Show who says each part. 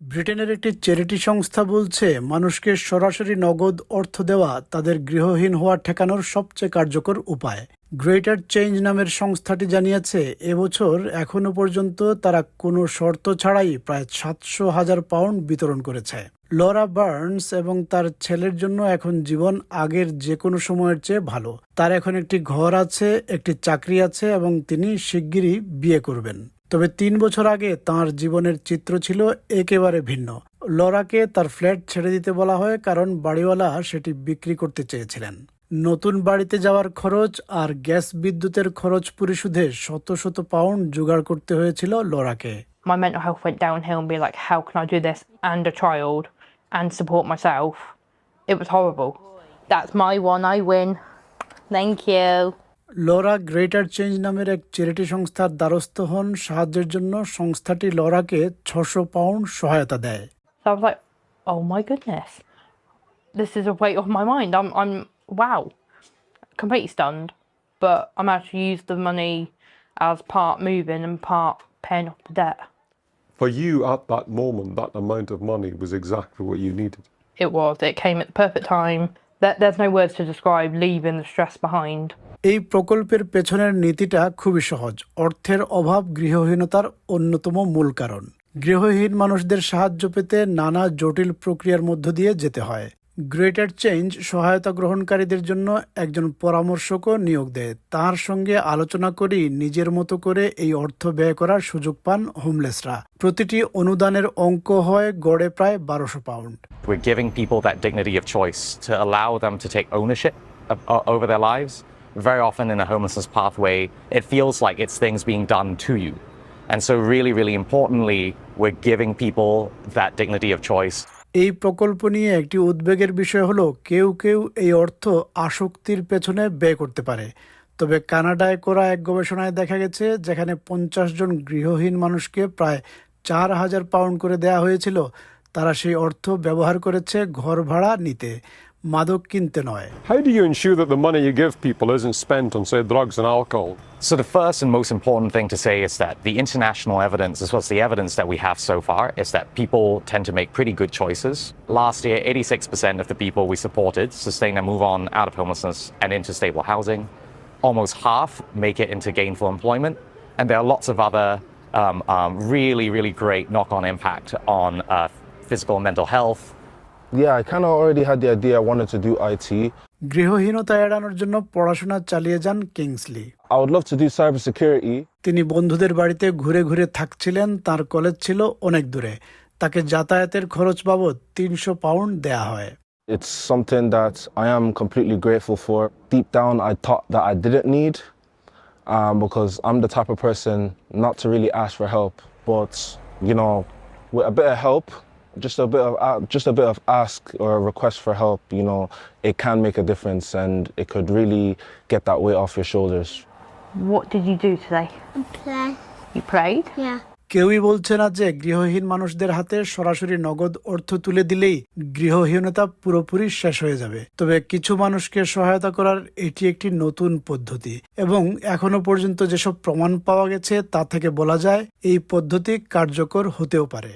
Speaker 1: ব্রিটেনের একটি চ্যারিটি সংস্থা বলছে, মানুষকে সরাসরি নগদ অর্থ দেওয়া তাদের গৃহহীন হওয়া ঠেকানোর সবচেয়ে কার্যকর উপায়। গ্রেটার চেঞ্জ নামের সংস্থাটি জানিয়েছে, এবছর এখনও পর্যন্ত তারা কোনো শর্ত ছাড়াই প্রায় সাতশো হাজার পাউন্ড বিতরণ করেছে। লরা বার্নস এবং তার ছেলের জন্য এখন জীবন আগের যে কোনো সময়ের চেয়ে ভালো। তার এখন একটি ঘর আছে, একটি চাকরি আছে এবং তিনি শিগগিরই বিয়ে করবেন। তবে তিন বছর আগে তার জীবনের চিত্র ছিল একেবারে ভিন্ন লরাকে তার ফ্ল্যাট ছেড়ে দিতে বলা হয় কারণ বাড়িওয়ালা সেটি বিক্রি করতে চেয়েছিলেন নতুন বাড়িতে যাওয়ার খরচ আর গ্যাস বিদ্যুতের খরচ পরিশোধে শত শত পাউন্ড জোগাড় করতে হয়েছিল লরাকে
Speaker 2: my mental health went downhill and be like, how can I do this and a child and support myself? It was horrible. That's my one. I win. Thank you.
Speaker 1: Laura greater change নামের এক charity সংস্থার দ্বারস্থ হন সাহায্যের জন্য সংস্থাটি লরাকে ছশো pound সহায়তা দেয়
Speaker 2: So I was like, oh my goodness, this is a weight off my mind. I'm, I'm, wow, completely stunned. But I'm actually used the money as part moving and part paying off the debt.
Speaker 3: For you at that moment, that amount of money was exactly what you needed.
Speaker 2: It was. It came at the perfect time. There, there's no words to describe leaving the stress behind.
Speaker 1: এই প্রকল্পের পেছনের নীতিটা খুবই সহজ। অর্থের অভাব গৃহহীনতার অন্যতম মূল কারণ। গৃহহীন মানুষদের সাহায্য পেতে নানা জটিল প্রক্রিয়ার মধ্য দিয়ে যেতে হয়। গ্রেটার চেঞ্জ সহায়তা গ্রহণকারীদের জন্য একজন পরামর্শকও নিয়োগ দেয়। তার সঙ্গে আলোচনা করেই নিজের মতো করে এই অর্থ ব্যয় করার সুযোগ পান হোমলেসরা। প্রতিটি অনুদানের অঙ্ক হয় গড়ে প্রায় বারোশো pound.
Speaker 4: We're giving people that dignity of choice to allow them to take ownership of, o- over their lives. Very often in a homelessness pathway, it feels like it's things being done to you. And so, really, really importantly, we're giving people that dignity of choice.
Speaker 1: এই প্রকল্প নিয়ে একটি উদ্বেগের বিষয় হলো কেউ কেউ এই অর্থ আসক্তির পেছনে ব্যয় করতে পারে তবে কানাডায় করা এক গবেষণায় দেখা গেছে যেখানে পঞ্চাশ জন গৃহহীন মানুষকে প্রায় চার হাজার পাউন্ড করে দেয়া হয়েছিল তারা সেই অর্থ ব্যবহার করেছে ঘর ভাড়া নিতে মাদক কিনতে নয়
Speaker 3: How do you ensure that the money you give people isn't spent on, say, drugs and alcohol?
Speaker 4: So, the first and most important thing to say is that the international evidence, as well as the evidence that we have so far, is that people tend to make pretty good choices. Last year, 86% of the people we supported sustain a move on out of homelessness and into stable housing. Almost half make it into gainful employment. And there are lots of other um, um, really, really great knock on impact on uh, physical and mental health,
Speaker 5: Yeah, I kind of already had the idea I wanted to do IT.
Speaker 1: গৃহহীনতা এড়ানোর জন্য পড়াশোনা চালিয়ে যান Kingsley
Speaker 5: I would love to do cybersecurity.
Speaker 1: তিনি বন্ধুদের বাড়িতে ঘুরে ঘুরে থাকছিলেন তার কলেজ ছিল অনেক দূরে তাকে যাতায়াতের খরচ বাবদ তিনশো পাউন্ড দেয়া হয়
Speaker 5: It's something that I am completely grateful for. Deep down, I thought that I didn't need um, because I'm the type of person not to really ask for help. But, you know, with a bit of help, just a bit of uh, just a bit of ask or a request for help, you know, it can make a difference and it could really get that weight off your shoulders.
Speaker 2: What did you do today?
Speaker 6: play.
Speaker 2: You prayed?
Speaker 6: Yeah.
Speaker 1: কেউই বলছে না যে গৃহহীন মানুষদের হাতে সরাসরি নগদ অর্থ তুলে দিলেই গৃহহীনতা পুরোপুরি শেষ হয়ে যাবে তবে কিছু মানুষকে সহায়তা করার এটি একটি নতুন পদ্ধতি এবং এখনও পর্যন্ত যেসব প্রমাণ পাওয়া গেছে তা থেকে বলা যায় এই পদ্ধতি কার্যকর হতেও পারে